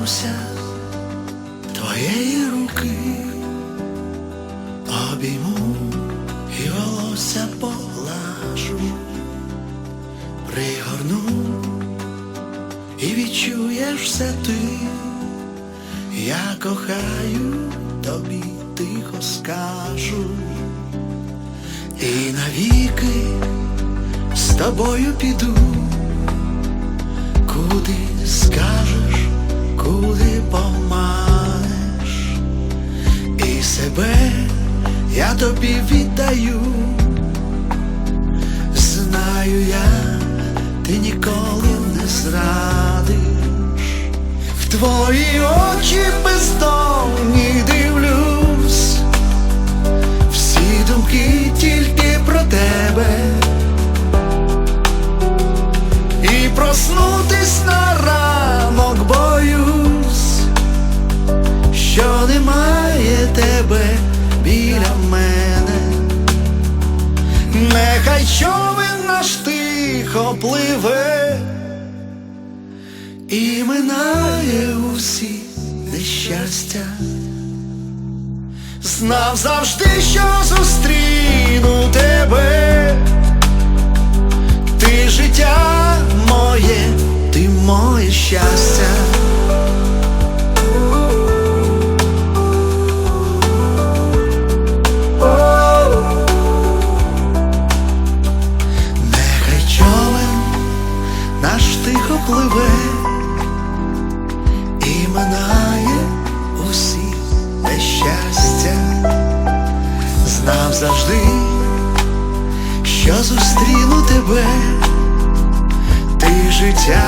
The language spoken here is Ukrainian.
торкнувся твоєї руки, обійму і волосся поглажу, пригорну і відчуєш все ти, я кохаю тобі, тихо скажу, і навіки з тобою піду, куди скажеш куди поманеш, і себе я тобі віддаю. Знаю я, ти ніколи не зрадиш, в твої очі бездомні дивлюсь, всі думки тільки човен наш тихо пливе і минає усі нещастя. Знав завжди, що зустріну тебе. Ти життя моє, ти моє щастя. Пливе і минає усі нещастя, знав завжди, що зустріну тебе, ти життя